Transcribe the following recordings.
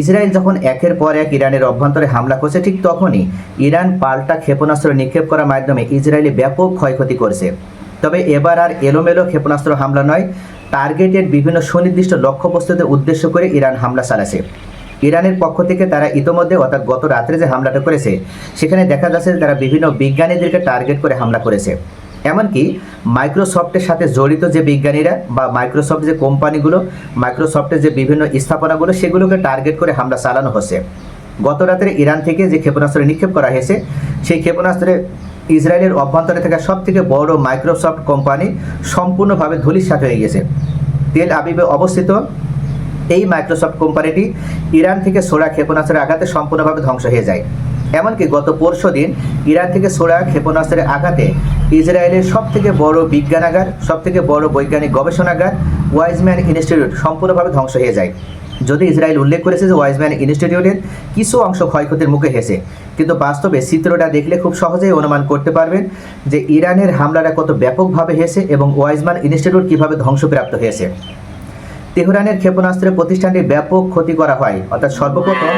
Israel যখন একের পর এক ইরানের অভ্যন্তরে হামলা করছে, ঠিক তখনই ইরান পাল্টা ক্ষেপণাস্ত্র নিক্ষেপ করার মাধ্যমে ইসরায়েলে ব্যাপক ক্ষয়ক্ষতি করছে। তবে এবার আর এলোমেলো ক্ষেপণাস্ত্র হামলা নয়, টার্গেটেড বিভিন্ন সুনির্দিষ্ট লক্ষ্যবস্তুতে উদ্দেশ্য করে ইরান হামলা চালাছে ইরানের পক্ষ থেকে তারা ইতোমধ্যে, অর্থাৎ গত রাত্রে যে হামলাটা করেছে, সেখানে দেখা যাচ্ছে তারা বিভিন্ন বিজ্ঞানীদেরকে টার্গেট করে হামলা করেছে। এমনকি মাইক্রোসফটের সাথে জড়িত যে বিজ্ঞানীরা বা মাইক্রোসফট যে কোম্পানিগুলো, মাইক্রোসফটের যে বিভিন্ন স্থাপনাগুলো, সেগুলোকে টার্গেট করে হামলা চালানো হচ্ছে। গত রাত্রে ইরান থেকে যে ক্ষেপণাস্ত্র নিক্ষেপ করা হয়েছে, সেই ক্ষেপণাস্ত্রে ইসরায়েলের অভ্যন্তরে থাকা সব থেকে বড় মাইক্রোসফট কোম্পানি সম্পূর্ণভাবে ধূলিসাৎ হয়ে গেছে। তেল আবিবে অবস্থিত এই মাইক্রোসফট কোম্পানিটি ইরান থেকে সোড়া ক্ষেপণাস্ত্রের আঘাতে সম্পূর্ণভাবে ধ্বংস হয়ে যায়। এমনকি গত পরশু দিন ইরান থেকে সোড়া ক্ষেপণাস্ত্রের আঘাতে ইসরায়েলের সব থেকে বড় বিজ্ঞানাগার সব থেকে বড় বৈজ্ঞানিক গবেষণাগার ওয়াইজম্যান ইনস্টিটিউট সম্পূর্ণভাবে ধ্বংস হয়ে যায়। যদি ইসরায়েল উল্লেখ করেছে যে ওয়াইজম্যান ইনস্টিটিউটের কিছু অংশ ক্ষয়ক্ষতির মুখে হেসে, কিন্তু বাস্তবে চিত্রটা দেখলে খুব সহজেই অনুমান করতে পারবেন যে ইরানের হামলাটা কত ব্যাপকভাবে হেসে এবং ওয়াইজম্যান ইনস্টিটিউট কীভাবে ধ্বংসপ্রাপ্ত হয়েছে। তেহরানের ক্ষেপণাস্ত্রের প্রতিষ্ঠানটি ব্যাপক ক্ষতি করা হয়, অর্থাৎ সর্বপ্রথম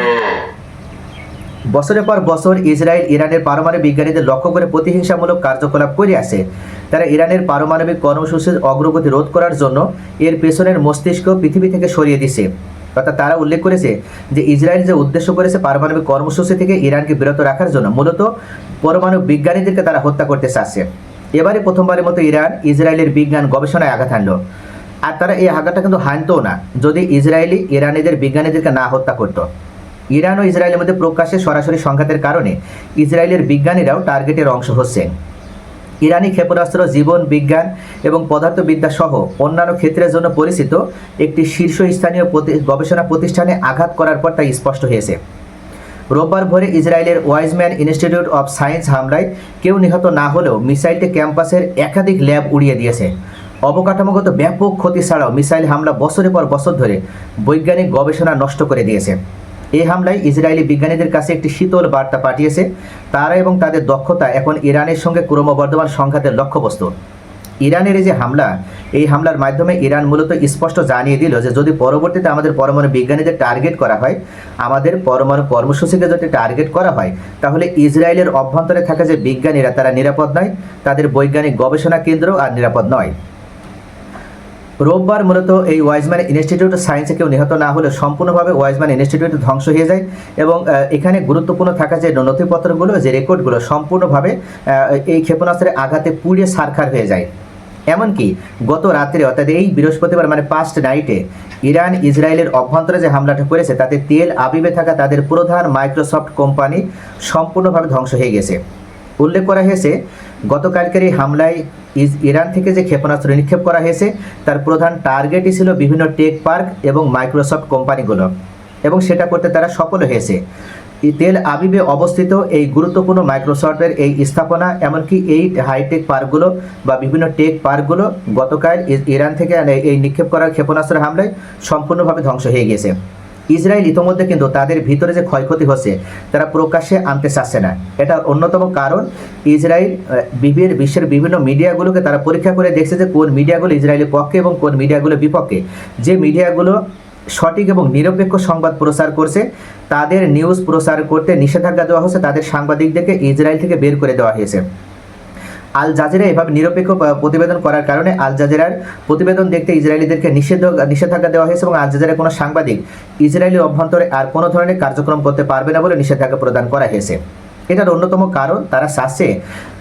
বছরের পর বছর ইসরায়েল ইরানের পারমাণবিক বিজ্ঞানীদের লক্ষ্য করে প্রতিহিংসামূলক কার্যকলাপ করে আসে। তারা ইরানের পারমাণবিক কর্মসূচির অগ্রগতি রোধ করার জন্য এর পেছনের মস্তিষ্ক পৃথিবী থেকে সরিয়ে দিছে। অর্থাৎ তারা উল্লেখ করেছে যে ইসরায়েল যে উদ্দেশ্য করেছে পারমাণবিক কর্মসূচি থেকে ইরানকে বিরত রাখার জন্য, মূলত পরমাণু বিজ্ঞানীদেরকে তারা হত্যা করতে চাচ্ছে। এবারে প্রথমবারের মতো ইরান ইসরায়েলের বিজ্ঞান গবেষণায় আঘাত হানলো। আর তারা এই আঘাতটা কিন্তু হানতো না, যদি ইসরায়েলি ইরানিদের বিজ্ঞানীদেরকে না হত্যা করতো। ইরান ও ইসরায়েলের মধ্যে প্রকাশ্যে সরাসরি সংঘাতের কারণে ইসরায়েলের বিজ্ঞানীরাও টার্গেটের অংশ হচ্ছে ইরানি ক্ষেপণাস্ত্র, জীবন বিজ্ঞান এবং পদার্থবিদ্যা সহ অন্যান্য ক্ষেত্রের জন্য পরিচিত একটি শীর্ষস্থানীয় গবেষণা প্রতিষ্ঠানে আঘাত করার পর তা স্পষ্ট হয়েছে। রোববার ভোরে ইসরায়েলের ওয়াইজম্যান ইনস্টিটিউট অফ সায়েন্স হামলায় কেউ নিহত না হলেও মিসাইলটি ক্যাম্পাসের একাধিক ল্যাব উড়িয়ে দিয়েছে। অবকাঠামোগত ব্যাপক ক্ষতি ছাড়াও মিসাইল হামলা বছরের পর বছর ধরে বৈজ্ঞানিক গবেষণা নষ্ট করে দিয়েছে। এই হামলায় ইসরায়েলি বিজ্ঞানীদের কাছে একটি শীতল বার্তা পাঠিয়েছে। তারা এবং তাদের দক্ষতা এখন ইরানের সঙ্গে ক্রমবর্ধমান সংঘাতের লক্ষ্যবস্তু। ইরানের এই যে হামলা, এই হামলার মাধ্যমে ইরান মূলত স্পষ্ট জানিয়ে দিল যে যদি পরবর্তীতে আমাদের পরমাণু বিজ্ঞানীদের টার্গেট করা হয়, আমাদের পরমাণু কর্মসূচিকে যদি টার্গেট করা হয়, তাহলে ইসরায়েলের অভ্যন্তরে থাকা যে বিজ্ঞানীরা তারা নিরাপদ নয়, তাদের বৈজ্ঞানিক গবেষণা কেন্দ্র আর নিরাপদ নয়। রোববার মূলত এই ওয়াইজম্যান ইনস্টিটিউট সায়েন্সে কেউ নিহত না হলে সম্পূর্ণভাবে ওয়াইজম্যান ইনস্টিটিউট ধ্বংস হয়ে যায় এবং এখানে গুরুত্বপূর্ণ থাকা যে নথিপত্রগুলো, যে রেকর্ডগুলো সম্পূর্ণভাবে এই ক্ষেপণাস্ত্রের আঘাতে পুড়িয়ে সারখার হয়ে যায়। এমনকি গত রাত্রে, অর্থাৎ এই বৃহস্পতিবার মানে পাস্ট নাইটে ইরান, ইসরায়েলের অভ্যন্তরে যে হামলাটা করেছে, তাতে তেল আবিবে থাকা তাদের প্রধান মাইক্রোসফট কোম্পানি সম্পূর্ণভাবে ধ্বংস হয়ে গেছে। উল্লেখ করা হয়েছে, গতকালকের এই হামলায় ইস- ইরান থেকে যে ক্ষেপণাস্ত্র নিক্ষেপ করা হয়েছে, তার প্রধান টার্গেটই ছিল বিভিন্ন টেক পার্ক এবং মাইক্রোসফট কোম্পানিগুলো, এবং সেটা করতে তারা সফল হয়েছে। তেল আবিবে অবস্থিত এই গুরুত্বপূর্ণ মাইক্রোসফটের এই স্থাপনা, এমনকি এই হাইটেক পার্কগুলো বা বিভিন্ন টেক পার্কগুলো গতকাল ইরান থেকে এই- নিক্ষেপ করা ক্ষেপণাস্ত্র হামলায় সম্পূর্ণভাবে ধ্বংস হয়ে গেছে ইসরায়েল ইতোমধ্যে কিন্তু তাদের ভিতরে যে ক্ষয়ক্ষতি হচ্ছে, তারা প্রকাশ্যে আনতে চাচ্ছে না। এটা অন্যতম কারণ। ইসরায়েল বিভিন্ন বিশ্বের বিভিন্ন মিডিয়াগুলোকে তারা পরীক্ষা করে দেখছে যে কোন মিডিয়াগুলো ইসরায়েলের পক্ষে এবং কোন মিডিয়াগুলো বিপক্ষে। যে মিডিয়াগুলো সঠিক এবং নিরপেক্ষ সংবাদ প্রচার করছে, তাদের নিউজ প্রচার করতে নিষেধাজ্ঞা দেওয়া হচ্ছে, তাদের সাংবাদিকদেরকে ইসরায়েল থেকে বের করে দেওয়া হয়েছে। আল জাজিরা এভাবে নিরপেক্ষ প্রতিবেদন করার কারণে আল জাজিরার প্রতিবেদন দেখতে ইসরায়েলিদেরকে নিষেধ, নিষেধাজ্ঞা দেওয়া হয়েছে এবং আল জাজিরার কোনো সাংবাদিক ইসরায়েলি অভ্যন্তরে আর কোনো ধরনের কার্যক্রম করতে পারবে না বলে নিষেধাজ্ঞা প্রদান করা হয়েছে। এটার অন্যতম কারণ তারা চাচ্ছে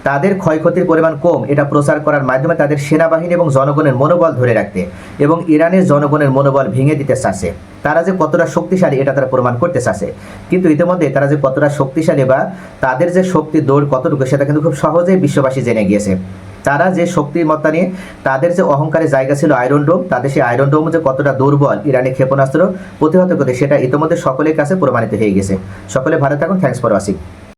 তাদের ক্ষয়ক্ষতির পরিমাণ কম। এটা প্রচার করার মাধ্যমে তাদের সেনাবাহিনী এবং জনগণের মনোবল ধরে রাখতে এবং ইরানের জনগণের মনোবল ভেঙে দিতে চাচ্ছে। তারা যে কতটা শক্তিশালী এটা তারা প্রমাণ করতে চাচ্ছে। কিন্তু ইতিমধ্যে তারা যে কতটা শক্তিশালী বা তাদের যে শক্তির দৌড় কতটুকু সেটা কিন্তু খুব সহজেই বিশ্ববাসী জেনে গিয়েছে। তারা যে শক্তিমত্তা নিয়ে তাদের যে অহংকারের জায়গা ছিল আয়রন ডোম, তাদের সেই আয়রন ডোম যে কতটা দুর্বল ইরানি ক্ষেপণাস্ত্র প্রতিহত করতে, সেটা ইতিমধ্যে সকলের কাছে প্রমাণিত হয়ে গেছে। সকলে ভালো থাকুন। Thanks for watching